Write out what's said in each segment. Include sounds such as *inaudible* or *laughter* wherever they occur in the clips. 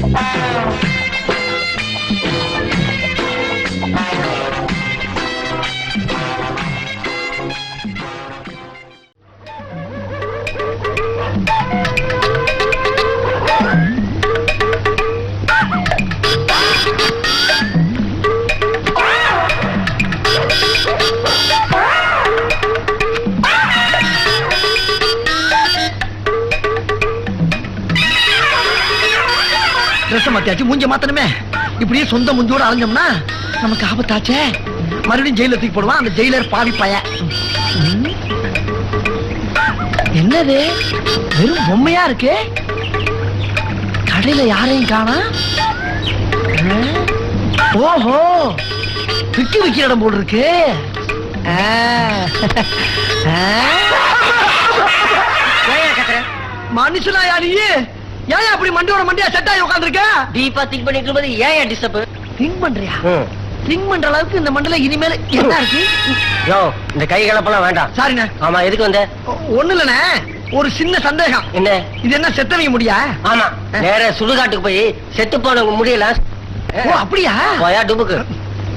Oh, dress மாத்தியாச்சு மூஞ்ச மாத்தணுமே. இப்படியே சொந்த மூஞ்சோட அலைஞ்சோம்னா நமக்கு ஆபத்தாச்சே. மறுபடியும் ஜெயில தூக்கி போடுவான். அந்த ஜெயிலர் பாவி பய. என்னது? வெறும் பொம்மையா இருக்கு? கடையில யாரையும் காணா? ஓஹோ! விக்கி விக்கிற இடம் போல் இருக்கு. மனுஷனா ஆ. ஏன் ஏன் அப்படி மண்டியோட மண்டியா செட் ஆகி உட்காந்துருக்க டீப்பா திங்க் பண்ணிட்டு இருக்கும்போது ஏன் டிஸ்டர்ப் திங்க் பண்றியா? திங்க் பண்ற அளவுக்கு இந்த மண்டல இனிமேல் என்ன இருக்கு? யோ இந்த கை கலப்பெல்லாம் வேண்டாம். சாரிண்ணே ஆமா எதுக்கு வந்த? ஒண்ணு இல்லண்ணே. ஒரு சின்ன சந்தேகம். என்ன? இது என்ன செத்தவங்க முடியா? ஆமா. நேர சுடுகாட்டுக்கு போய் செத்து போனவங்க முடியல. ஓ அப்படியா? போயா டுபுக்கு.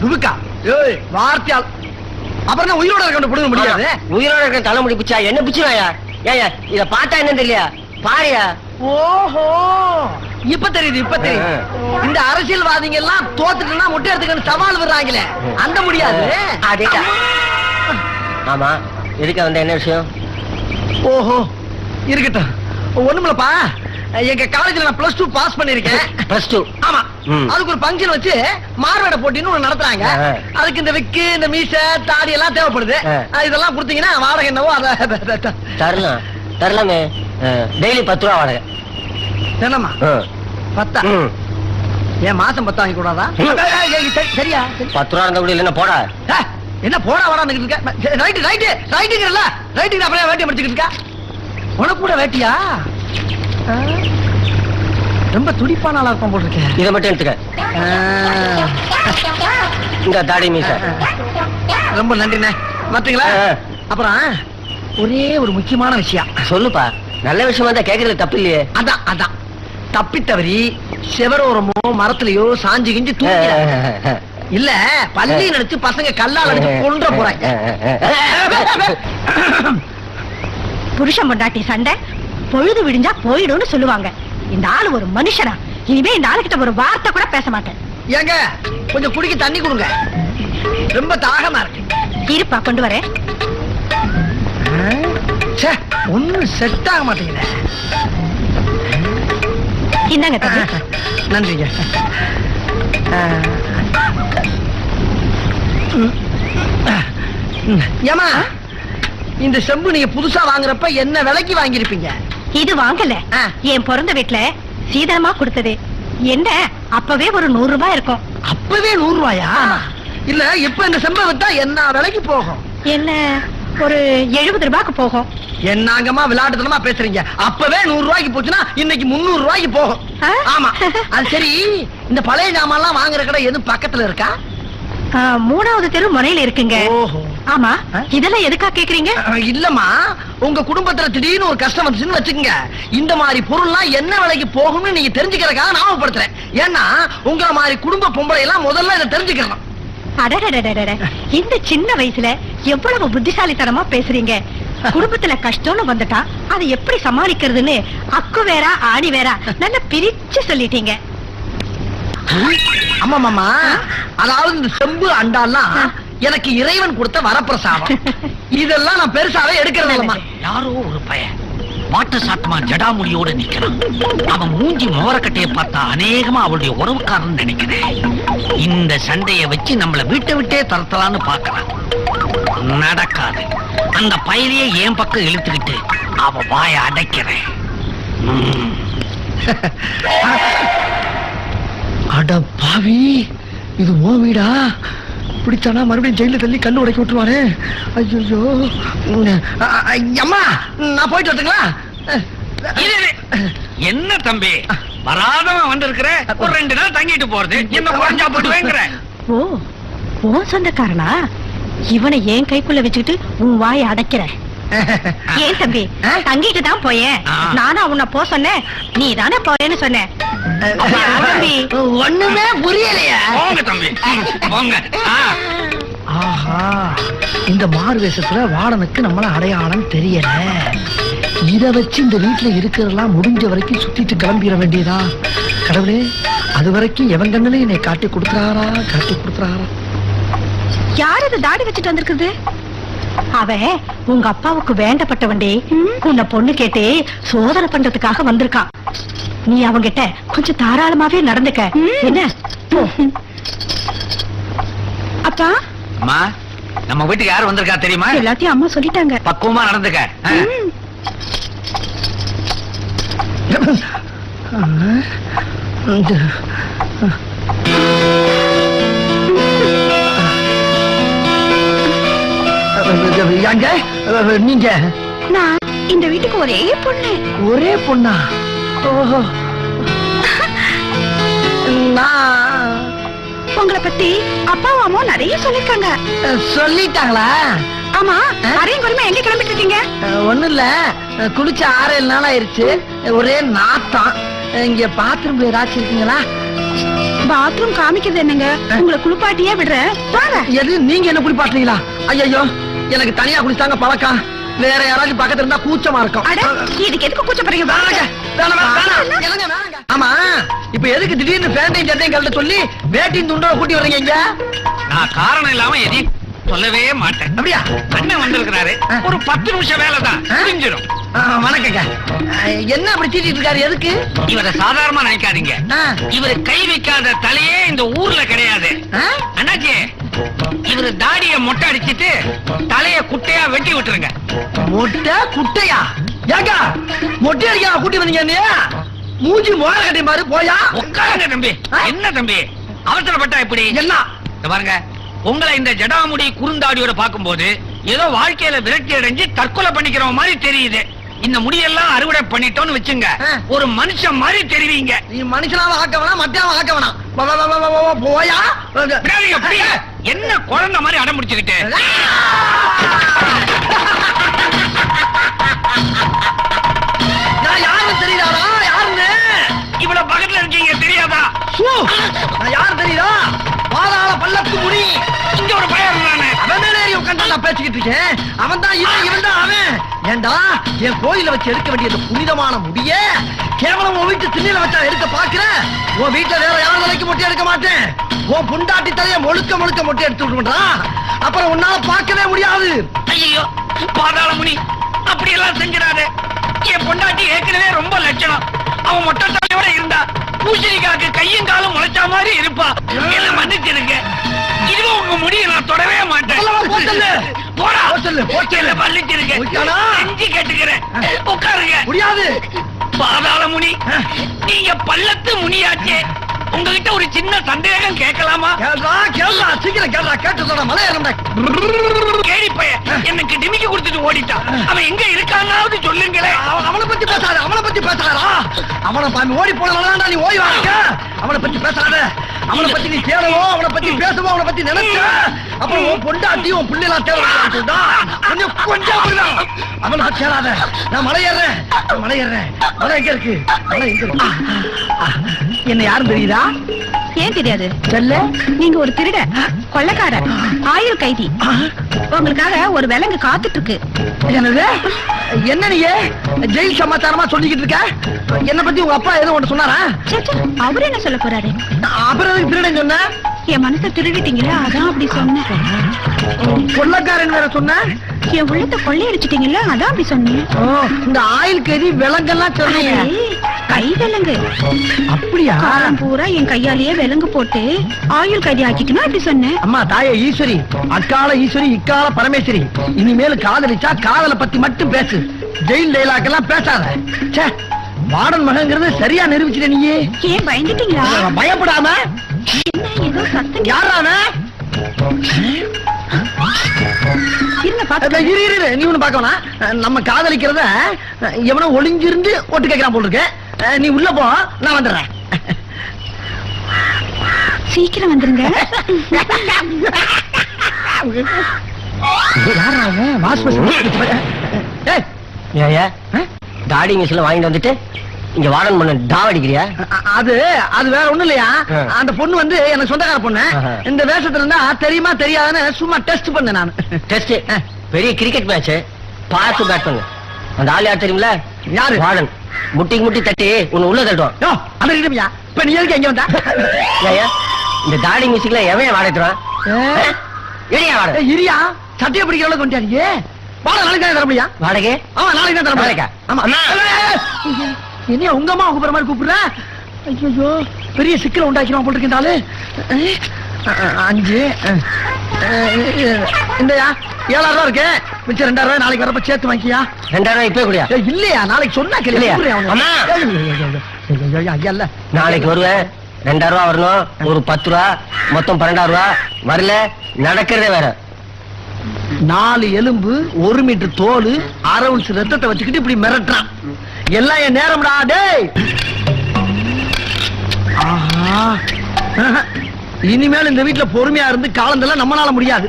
ருபிகா ஏய் வார்த்தையால். அப்புறம் தான் உயிரோட இருக்க பிடுங்க முடியாது. உயிரோட இருக்க தலைமுடி பிச்சா என்ன பிச்சுவாயா? ஏயா இத பார்த்தா என்ன தெரியலையா பாரியா? ஓஹோ! இப்ப தெரியுது இப்ப தெரியுது. இந்த அரசியல்வாதிங்க எல்லாம் தோத்துட்டுனா முட்டை எடுத்துக்கன்னு சவால் விடுறாங்களே. அந்த முடியாது. ஆமா எதுக்கு வந்த என்ன விஷயம்? ஓஹோ இருக்கட்டும். ஒண்ணுமில்லப்பா. எங்க காலேஜ்ல நான் பிளஸ் டூ பாஸ் பண்ணிருக்கேன். பிளஸ் டூ ஆமா. அதுக்கு ஒரு ஃபங்க்ஷன் வச்சு மார்வேட போட்டின்னு ஒண்ணு நடத்துறாங்க. அதுக்கு இந்த விக்கு இந்த மீச தாடி எல்லாம் தேவைப்படுது. இதெல்லாம் கொடுத்தீங்கன்னா வாடகை என்னவோ அத தரலாம். தரலாமே டெய்லி பத்து ரூபா வாடகை. ஆ. பத்தா. ஏன் மாசம் பத்தா வாங்கி கூடாதா? சரியா சரி. பத்து ரூபா இருந்த கூட இல்லைன்னா போடா. என்ன போடா வாடான்னு இருக்க? ரைட்டு ரைட்டு ரைட்டுங்கிறல்ல. ரைட்டுக்கு அப்படியே வேட்டி முடிச்சுக்கிட்டு இருக்கா உனக்கு கூட வேட்டியா. ரொம்ப துடிப்பான ஆளா இருப்பான் போல் இருக்கேன் இதை மட்டும் எடுத்துக்க. இந்த தாடி மீச. ரொம்ப நன்றிண்ணே. பாத்தீங்களா ஆ. அப்புறம் ஒரே ஒரு முக்கியமான விஷயம். சொல்லுப்பா. நல்ல விஷயமா தான் கேக்குறது தப்பு இல்லையே. அதான் அதான். தப்பித்தவரி செவரோரமோ மரத்துலயோ சாஞ்சு கிஞ்சு தூங்க இல்ல பள்ளி நினைச்சு பசங்க கல்லால் அடிச்சு கொன்ற போறாங்க புருஷன் பொண்டாட்டி சண்டை. பொழுது விடிஞ்சா போயிடும்னு சொல்லுவாங்க. இந்த ஆளு ஒரு மனுஷனா? இனிமே இந்த ஆளுகிட்ட ஒரு வார்த்தை கூட பேச மாட்டேன். ஏங்க கொஞ்சம் குடிக்க தண்ணி கொடுங்க. ரொம்ப தாகமா இருக்கு. இருப்பா கொண்டு வரேன். ச்சே ஒண்ணும் செட் ஆக மாட்டேங்குது. இந்தாங்க நன்றிங்க. ஏமா இந்த செம்பு நீங்க புதுசா வாங்குறப்ப என்ன விலைக்கு வாங்கியிருப்பீங்க? இது வாங்கல. என் பிறந்த வீட்டுல சீதனமா கொடுத்தது. என்ன அப்பவே ஒரு நூறு ரூபாய் இருக்கும். அப்பவே நூறு ரூபாயா? இல்ல இப்ப இந்த செம்பை வித்தா என்ன விலைக்கு போகும்? என்ன? ஒரு எழுபது ரூபாய்க்கு போகும். என்னங்கம்மா விளையாட்டுத்தனமா பேசுறீங்க? அப்பவே நூறு ரூபாய்க்கு போச்சுன்னா இன்னைக்கு முந்நூறு ரூபாய்க்கு போகும்? ஆமா. அது சரி. இந்த பழைய ஜாமான்லாம் வாங்குற கடை எதுவும் பக்கத்துல இருக்கா? மூணாவது தெரு முனையில இருக்குங்க. ஓஹோ. ஆமா? இதெல்லாம் எதுக்கா கேக்குறீங்க? இல்லம்மா. உங்க குடும்பத்துல திடீர்னு ஒரு கஷ்டம் வந்துச்சுன்னு வச்சுக்கோங்க. இந்த மாதிரி பொருள்லாம் என்ன விலைக்கு போகும்னு நீங்க தெரிஞ்சுக்கிறதுக்காக ஞாபகப்படுத்துறேன் ஏன்னா உங்களை மாதிரி குடும்ப பொம்பளை எல்லாம் முதல்ல இதை தெரிஞ்சுக்கணும். அடடடடடட. இந்த சின்ன வயசுல எவ்வளவு புத்திசாலித்தனமா பேசுறீங்க? குடும்பத்துல கஷ்டம்னு வந்துட்டா அதை எப்படி சமாளிக்கிறதுன்னு அக்கு வேற ஆணி வேற நல்லா பிரிச்சு சொல்லிட்டீங்க. ஆமா மாமா அதாவது இந்த செம்பு அண்டாலாம் எனக்கு இறைவன் கொடுத்த வரப்பிரசாதம். *laughs* இதெல்லாம் நான் பெருசாவே எடுக்கிறது இல்லம்மா யாரோ ஒரு பையன். வாட்ட சாட்டமா ஜடாமுடியோட நிக்கிறான் அவன் மூஞ்சி மோரக்கட்டைய பார்த்தா அநேகமா அவளுடைய உறவுக்காரன் நினைக்கிறேன். இந்த சண்டையை வச்சு நம்மள வீட்டை விட்டே தரத்தலான்னு பாக்குறான் நடக்காது. அந்த பயிரையே என் பக்கம் இழுத்துக்கிட்டு அவ வாய அடைக்கிறேன். அட பாவி இது ஓ வீடா? பிடிச்சானா மறுபடியும் ஜெயில தள்ளி கண்ணு உடைக்க விட்டுருவானே? ஐயோ அம்மா நான் போயிட்டு வரட்டுங்களா. என்ன தம்பி? வராதவன் வந்திருக்கிற ஒரு ரெண்டு நாள் தங்கிட்டு போறது. என்ன குறைஞ்சா போடுவேங்கிற? ஓ உன் சொந்தக்காரனா? இவனை என் கைக்குள்ள வச்சுக்கிட்டு உன் வாயை அடைக்கிறேன் *laughs* ஏன் தம்பி? தங்கிட்டு தான் போயேன். நானும் உன்னை போ சொன்னேன். நீ தானே போறேன்னு சொன்ன தம்பி. ஒண்ணுமே புரியலையா. போங்க தம்பி. போங்க. ஆஹா. இந்த மாறு வேஷத்துல வாடனுக்கு நம்மள அடையாளம் தெரியல. இத வச்சு இந்த வீட்டுல இருக்கிறதெல்லாம் முடிஞ்ச வரைக்கும் சுத்திட்டு கிளம்பிட வேண்டியதா? கடவுளே அது வரைக்கும் எவன் கண்ணுல என்னை காட்டி கொடுக்குறாரா? காட்டி கொடுக்குறாரா? யார் இது தாடி வச்சுட்டு வந்திருக்குது அவன் உங்க அப்பாவுக்கு வேண்டப்பட்டவன்டி உன்னை பொண்ணு கேட்டு சோதனை பண்றதுக்காக வந்திருக்கான். நீ அவங்கிட்ட கொஞ்சம் தாராளமாவே நடந்துக்க. என்ன. அப்பா? அம்மா நம்ம வீட்டுக்கு யார் வந்திருக்கா தெரியுமா? எல்லாத்தையும் அம்மா சொல்லிட்டாங்க. பக்குவமா நடந்துக்க. நீங்க நான் இந்த வீட்டுக்கு ஒரே பொண்ணு. ஒரே பொண்ணா? உங்களை பத்தி அப்பாவும் அம்மாவும் நிறைய சொல்லிருக்காங்க சொல்லிட்டாங்களா? ஆமா? அரையும் குருமா எங்க கிளம்பிட்டு இருக்கீங்க? ஒண்ணு இல்ல. குளிச்ச ஆறு ஏழு நாள் ஆயிருச்சு. ஒரே நாத்தம். இங்க பாத்ரூம் ஏதாச்சும் இருக்குங்களா? பாத்ரூம் காமிக்கிறது என்னங்க? உங்களை குளிப்பாட்டியே விடுறேன். எது? நீங்க என்ன குளிப்பாட்டுறீங்களா? ஐயோ எனக்கு தனியா குளிச்சாங்க பழக்கம். வேற யாராச்சும் பக்கத்துல இருந்தா கூச்சமா இருக்கும். அட இதுக்கு எதுக்கு கூச்சப்படுறீங்க. ஆமா இப்ப எதுக்கு திடீர்னு பேண்டையும் சட்டையும் கழட்ட சொல்லி வேட்டியும் துண்டோட கூட்டி வர்றீங்க இங்க? நான் காரணம் இல்லாம எதையும் சொல்லவே மாட்டேன். அப்படியா? அண்ணன் வந்திருக்கிறாரு. ஒரு பத்து நிமிஷம் வேலைதான் ஆ, வணக்கங்க. என்ன அப்படி சீட்டிட்டு இருக்காரு? எதுக்கு? இவரை சாதாரணமா நினைக்காதீங்க. இவரு கை வைக்காத தலையே இந்த ஊர்ல கிடையாது? அண்ணாச்சி இவரு தாடிய மொட்டை அடிச்சிட்டு தலைய குட்டையா வெட்டி விட்டுருங்க. மொட்டை குட்டையா? ஏங்க மொட்டை அடிக்க கூட்டி வந்தீங்க என்னைய? மூஞ்சி மோர கட்டி பாரு போயா? உட்காருங்க தம்பி? என்ன தம்பி? அவசரப்பட்டா இப்படி என்ன? பாருங்க உங்களை இந்த ஜடாமுடி குறுந்தாடியோட பாக்கும்போது ஏதோ வாழ்க்கையில விரக்தி அடைஞ்சு தற்கொலை பண்ணிக்கிற மாதிரி தெரியுது. இந்த முடியெல்லாம் அறுவடை பண்ணிட்டோம்னு வச்சுங்க. ஒரு மனுஷன் மாதிரி தெரிவிங்க. நீ மனுஷனால ஆக்க வேணாம் மத்தியானம் ஆக்க வேணாம். போயா. என்ன குழந்தை மாதிரி அடம் முடிச்சுக்கிட்டு நான் யாருன்னு தெரியுதாடா? யாருன்னு? இவ்வளவு பக்கத்துல இருக்கீங்க தெரியாதா? நான் யாரு தெரியுதா? பாதாள பல்லக்கு முனி. இங்க ஒரு பையன் அவன் மேல உட்காந்து நான் பேசிக்கிட்டு இருக்கேன். அவன் தான் ஏண்டா? என் கோயில வச்சு எடுக்க வேண்டிய இந்த புனிதமான முடிய? கேவலம் உன் வீட்டு திண்ணில வச்சா எடுக்க பாக்குற உன் வீட்டுல வேற யார் தலைக்கு மொட்டை எடுக்க மாட்டேன். உன் புண்டாட்டி தலைய முழுக்க முழுக்க மொட்டை எடுத்து விட்டுறா அப்புறம் உன்னால பார்க்கவே முடியாது. ஐயோ பாதாள முனி அப்படி எல்லாம் செஞ்சிடாத. என் பொண்டாட்டி ஏற்கனவே ரொம்ப லட்சணம். அவன் மொட்டை தலையோட இருந்தா பூசணிக்காக்கு கையும் காலும் முளைச்சா மாதிரி இருப்பா. என்ன மன்னிச்சிருங்க இதுவும் உங்க முடிய நான் தொடவே மாட்டேன். போடா. சொல்லு, போ சொல்லு. நீங்க பள்ளத்து முனியாச்சே. உங்ககிட்ட ஒரு சின்ன சந்தேகம் கேட்கலாமா? கேள்றா கேள்றா சீக்கிரம் கேள்றா கேட்டு சொல்ற மலை ஏறண்டா கேடி பையன் எனக்கு டிமிக்கி கொடுத்துட்டு ஓடிட்டான் அவன் எங்க இருக்கானாவது சொல்லுங்களேன். அவ- அவனை பத்தி பேசாத அவனை பத்தி பேசாதா அவனை பாமி ஓடி போனவனா நீ ஓடி வாங்க அவனை பத்தி பேசாத. அவனை பத்தி நீ தேடவோ அவனை பத்தி பேசவோ அவனை பத்தி நினைச்ச அப்புறம் உன் பொண்டாட்டி உன் பிள்ளைலாம் தேடலாம் கொஞ்சம் கொஞ்சம். அவனை தேடாத. நான் மலை ஏறேன் நான் மலை எங்க இருக்கு? மலை எங்க என்ன யாரும் தெரியுதா? ஏன் தெரியாது? செல்ல நீங்க ஒரு திருட கொள்ளக்கார ஆயுள் கைதி. உங்களுக்காக ஒரு விலங்கு காத்துட்டு இருக்கு என்னது? என்ன நீ ஜெயில் சமாச்சாரமா சொல்லிக்கிட்டு இருக்க? என்ன பத்தி உங்க அப்பா ஏதோ ஒன்று சொன்னாரா? அவரு என்ன சொல்ல போறாரு? அப்புறம் திருடன் சொன்ன? என் மனசை திருடிட்டீங்களா? அதான் அப்படி சொன்னேன். கொள்ளக்காரன் வேற சொன்ன? என் உள்ளத்தை கொள்ளையடிச்சிட்டீங்களா? அதான் அப்படி சொன்னேன். ஓ, இந்த ஆயில் கறி விலங்கெல்லாம் சொன்னீங்க. கை விலங்கு அப்படியா? காலம் பூரா என் கையாலேயே விலங்கு போட்டு ஆயுள் கைதி ஆக்கிக்கணும் அப்படி சொன்னேன். அம்மா தாயே ஈஸ்வரி அக்கால ஈஸ்வரி இக்கால பரமேஸ்வரி. இனிமேல் காதலிச்சா காதலை பத்தி மட்டும் பேசு. ஜெயில் டைலாக்கெல்லாம் பேசாத. ச்சே வார்டன் மகங்கிறது சரியா நிரூபிச்சிட்ட நீயே. ஏன் பயந்துட்டீங்களா? பயப்படாம. என்ன ஏதோ சத்தம் யாரான இரு இரு, நீ ஒண்ணு பார்க்க வேணாம். நம்ம காதலிக்கிறத எவனோ ஒளிஞ்சிருந்து ஓட்டு கேட்கறான் போல் இருக்கு. நீ உள்ள போ. நான் வந்துடுறேன். சீக்கிரம் வந்துருங்க. தாடி மிஷின் வாங்கிட்டு வந்துட்டு இங்க வாடன் பண்ண டாவடிக்கிறியா அ- அது அது வேற ஒண்ணும் இல்லையா. அந்த பொண்ணு வந்து எனக்கு சொந்தக்கார பொண்ணு. இந்த வேஷத்துல இருந்தா தெரியுமா தெரியாதுன்னு சும்மா டெஸ்ட் பண்ணேன் நான். டெஸ்ட் பெரிய கிரிக்கெட் மேட்ச் பார்த்து பேட் பண்ணு. அந்த ஆள் யார் தெரியுமில யாரு? வாடன். முட்டிக்கு முட்டி தட்டி உன்னை உள்ள தட்டுவான் யோ அந்த இப்ப நீ எதுக்கு எங்க வந்தா? *laughs* இந்த தாடி மியூசிக்ல எவன் வாடத்துறான் ஏ, எடியா வாட ஏய், இரியா சட்டையை பிடிக்கிற அளவுக்கு கொண்டாடியே வாழ நாளைக்கு தான் தர முடியா வாடகை? ஆமா நாளைக்கு தான் தர? முடியா ஆமா. என்ன உங்க அம்மா கூப்பிடுற மாதிரி கூப்பிடுற? ஐயோ பெரிய சிக்கலை உண்டாக்கிறோம் போட்டு இருக்கின்றாலு அஞ்சு இந்தயா ஏழாயிரம் ரூபா இருக்கு மிச்சம் ரெண்டாயிரம் ரூபாய் நாளைக்கு வரப்ப சேர்த்து வாங்கிக்கியா ரெண்டாயிரம் இப்பவே குடியா இல்லையா நாளைக்கு சொன்னா இல்லையா? அம்மா. கேள்வி ஐயா இல்ல நாளைக்கு வருவேன் ரெண்டாயிரம் ரூபா வரணும் ஒரு பத்து ரூபா மொத்தம் பன்னெண்டாயிரம் ரூபா வரல நடக்கிறதே வேற நாலு எலும்பு ஒரு மீட்டர் தோல் அரை உன்ஸ் ரத்தத்தை வச்சுக்கிட்டு இப்படி மிரட்டுறான் எல்லாம் என் நேரம்டா டேய் ஆஹா. இனிமேல் இந்த வீட்டுல பொறுமையா இருந்து காலந்தெல்லாம் நம்மளால முடியாது.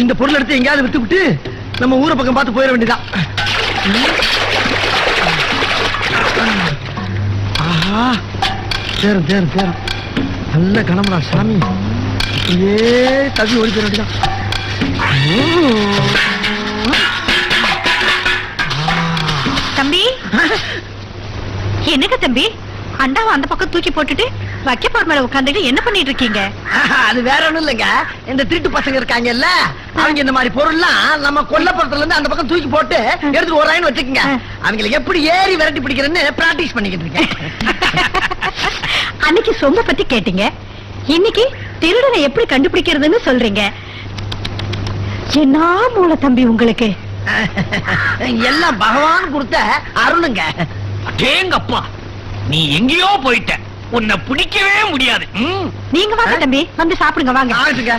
இந்த பொருள் எடுத்து எங்கேயாவது விட்டு விட்டு நம்ம ஊரை பக்கம் பார்த்து போயிட வேண்டியதான் ஆஹா சேரும் சேரும் சேரும் நல்ல கணம்டா சாமி. ஏ தவி ஓடி போயிட வேண்டியதான் தம்பி? என்னங்க தம்பி? அண்டாவை அந்த பக்கம் தூக்கி போட்டுட்டு வைக்கப்போர் மேல உட்காந்துட்டு என்ன பண்ணிட்டு இருக்கீங்க? அது வேற ஒண்ணும் இல்லைங்க. இந்த திருட்டு பசங்க இருக்காங்கல்ல அவங்க இந்த மாதிரி பொருள்லாம் நம்ம கொல்லப்புறத்துல இருந்து அந்த பக்கம் தூக்கி போட்டு எடுத்துட்டு வராங்கன்னு வச்சுக்கோங்க. அவங்களை எப்படி ஏறி விரட்டி பிடிக்கிறேன்னு பிராக்டிஸ் பண்ணிக்கிட்டு இருக்கேன். அன்னைக்கு சொம்ப பத்தி கேட்டீங்க. இன்னைக்கு திருடனை எப்படி கண்டுபிடிக்கிறதுன்னு சொல்றீங்க. என்ன மூல தம்பி உங்களுக்கு. எல்லாம் பகவான் கொடுத்த அருளுங்க அடேங்கப்பா நீ எங்கேயோ போயிட்ட. உன்னை பிடிக்கவே முடியாது. நீங்க வாங்க தம்பி. வந்து சாப்பிடுங்க வாங்க.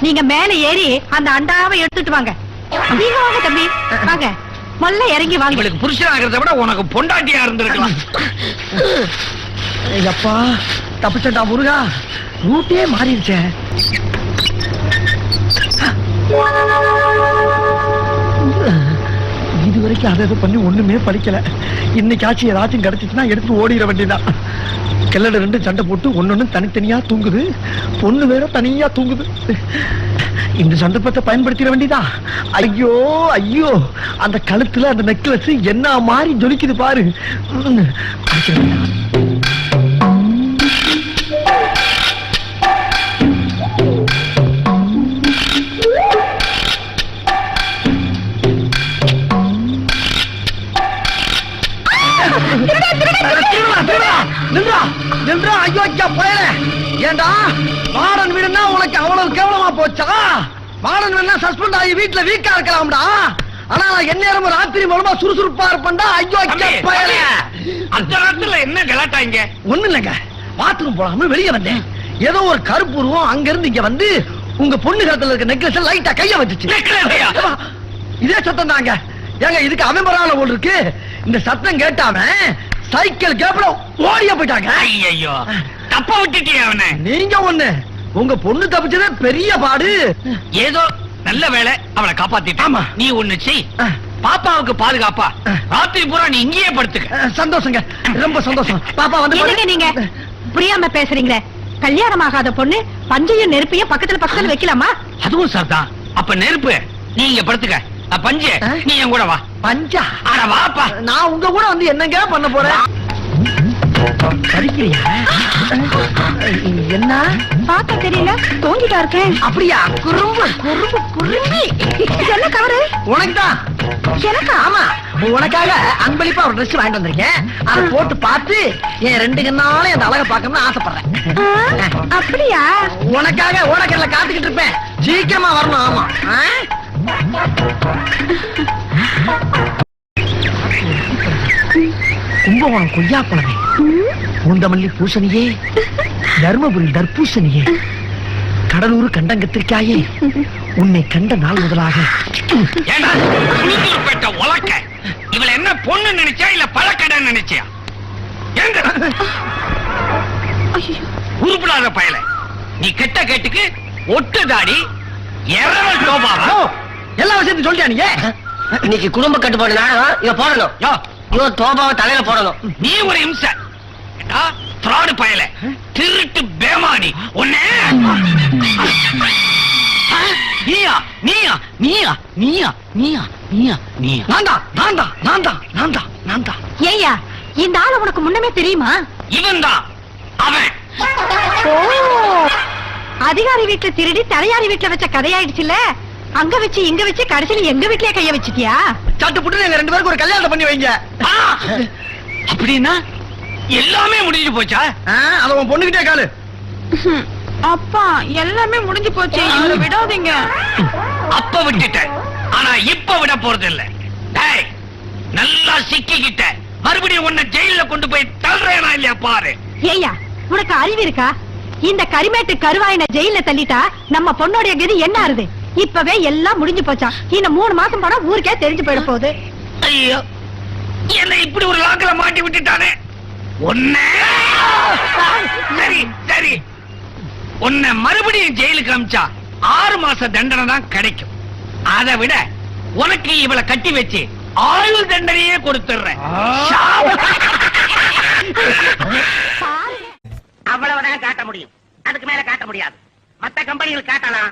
நீங்க மேல ஏறி அந்த அண்டாவை எடுத்துட்டு வாங்க. நீங்க வாங்க தம்பி வாங்க. மொல்ல இறங்கி வாங்க. இவளுக்கு புருஷன் ஆகிறத விட உனக்கு பொண்டாட்டியா இருந்திருக்கலாம். ஐயப்பா தப்பிச்சண்டா முருகா. ரூட்டே மாறிடுச்சே. இது வரைக்கும் அதை இதை பண்ணி ஒண்ணுமே படிக்கல. இன்னைக்காச்சும் ஏதாச்சும் கிடைச்சிச்சுன்னா எடுத்து ஓடிட வேண்டியதான் கிள்ளடு ரெண்டு சண்டை போட்டு ஒன்னொன்னு தனித்தனியா தூங்குது. பொண்ணு வேற தனியா தூங்குது. இந்த சந்தர்ப்பத்தை பயன்படுத்திட வேண்டியதா? ஐயோ ஐயோ. அந்த கழுத்துல அந்த நெக்லஸ் என்ன மாதிரி ஜொலிக்குது பாரு. ஆகி வீட்டுல வீக்கா இருக்கலாம்டா. ஆனா நான் எந்நேரமும் ராத்திரி மூலமா சுறுசுறுப்பா இருப்பேன்டா. ஐயோ. அந்த நேரத்துல என்ன கலாட்டா இங்க? ஒண்ணு இல்லைங்க. பாத்ரூம் போலாம வெளியே வந்தேன். ஏதோ ஒரு கருப்பு உருவம் அங்க இருந்து இங்க வந்து உங்க பொண்ணு கழுத்துல இருக்க நெக்லஸ் லைட்டா கைய வச்சுச்சு. இதே சத்தம் தாங்க. ஏங்க இதுக்கு அவன் பரவாயில்ல போல் இருக்கு. இந்த சத்தம் கேட்டாவன் சைக்கிள் கேப்ல ஓடிய போயிட்டாங்க. ஐயோ தப்ப விட்டுட்டியா அவனை? நீங்க ஒண்ணு. உங்க பொண்ணு தப்பிச்சதே பெரிய பாடு. ஏதோ நல்ல வேளை அவளை காப்பாத்திட்ட. ஆமா. நீ ஒண்ணு செய். பாப்பாவுக்கு பாதுகாப்பா. ராத்திரி பூரா நீ இங்கேயே படுத்துக்க. சந்தோஷங்க. ரொம்ப சந்தோஷம். பாப்பா வந்து நீங்க? புரியாம பேசுறீங்களே. கல்யாணம் ஆகாத பொண்ணு பஞ்சையும் நெருப்பையும் பக்கத்துல பக்கத்துல வைக்கலாமா? அதுவும் சரிதான் அப்ப நெருப்பு நீ இங்க படுத்துக்க. பஞ்சு. நீ என் கூட வா. பஞ்சா? அட வாப்பா. நான் உங்க கூட வந்து என்னங்க பண்ண போறேன்? படிக்கிறியா என்ன? பார்த்தா தெரியல. தூங்கிட்டா இருக்கேன். அப்படியா? குறும்பு குறும்பு குறும்பி. என்ன கவரு? உனக்கு தான் எனக்கா? ஆமா. உனக்காக அன்பளிப்பா ஒரு ட்ரெஸ் வாங்கிட்டு வந்திருக்கேன். அதை போட்டு பார்த்து என் ரெண்டு கண்ணாலும் அந்த அழகை பார்க்கணும்னு ஆசைப்படுறேன். அப்படியா? உனக்காக ஓடக்கல்ல காத்துக்கிட்டு இருப்பேன். சீக்கிரமா வரணும். ஆமா? கும்பகோணம் கொய்யா பழமே பூந்தமல்லி பூசணியே தர்மபுரி தர்பூசணியே கடலூர் கண்டங்கத்திற்காயே உன்னை கண்ட நாள் முதலாக. உலக்க? இவள என்ன பொண்ணு நினைச்சா இல்ல பழக்கடை நினைச்சியா? உருப்படாத பயல. நீ கெட்ட கேட்டுக்கு ஒட்டு தாடி எரவல் டோபாவா எல்லா விஷயத்தையும் சொல்லியா நீ இன்னைக்கு குடும்ப கட்டுப்பாடு நாடகம் இத போடணும். யோ, இவன் தோபாவை தலையில போடணும். நீ ஒரு இம்ச. முரட்டு பயல. திருட்டு பேமானி. உன்னை ஆ, நீயா? நீயா? நீயா? நீயா? நீயா? நீயா? நீயா? நான் தான் நான் தான் நான் தான் நான் தான் நான் தான். ஏய்யா இந்த ஆளு உனக்கு முன்னமே தெரியுமா? இவன் தான். அவன். ஓ அதிகாரி வீட்டுல திருடி தலையாரி வீட்டுல வச்ச கதையாயிடுச்சுல அங்க வச்சு இங்க வச்சு கடைசியில எங்க வீட்லயே கைய வச்சிட்டியா? சட்டு புட்டு எங்க ரெண்டு பேருக்கு ஒரு கல்யாணம் பண்ணி வைங்க. அப்படின்னா எல்லாமே முடிஞ்சு போச்சா? அத உன் பொண்ணுகிட்டே காலு. அப்பா எல்லாமே முடிஞ்சு போச்சு. இவரை விடாதீங்க. அப்ப விட்டுட்டேன். ஆனா இப்ப விட போறது இல்ல டேய் நல்லா சிக்கிக்கிட்ட. மறுபடியும் உன்னை ஜெயில கொண்டு போய் தள்ளுறேனா இல்லையா பாரு? ஏய்யா உனக்கு அறிவு இருக்கா? இந்த கரிமேட்டு கருவாயின ஜெயில தள்ளிட்டா நம்ம பொண்ணோடைய கதி என்ன ஆறுது? இப்பவே எல்லாம் முடிஞ்சு போச்சாம் இன்னும் மூணு மாசம் போனா ஊருக்கே தெரிஞ்சு போயிட போகுது. ஐயோ என்னை இப்படி ஒரு லாக்கில மாட்டி விட்டுட்டானே? உன்னை சரி சரி. உன்னை மறுபடியும் ஜெயிலுக்கு அமிச்சா ஆறு மாச தண்டனை தான் கிடைக்கும். அதை விட உனக்கு இவளை கட்டி வச்சு ஆயுள் தண்டனையே கொடுத்துடுறேன். அவ்வளவுதான் காட்ட முடியும். அதுக்கு மேல காட்ட முடியாது. மத்த கம்பெனிகள் காட்டலாம்.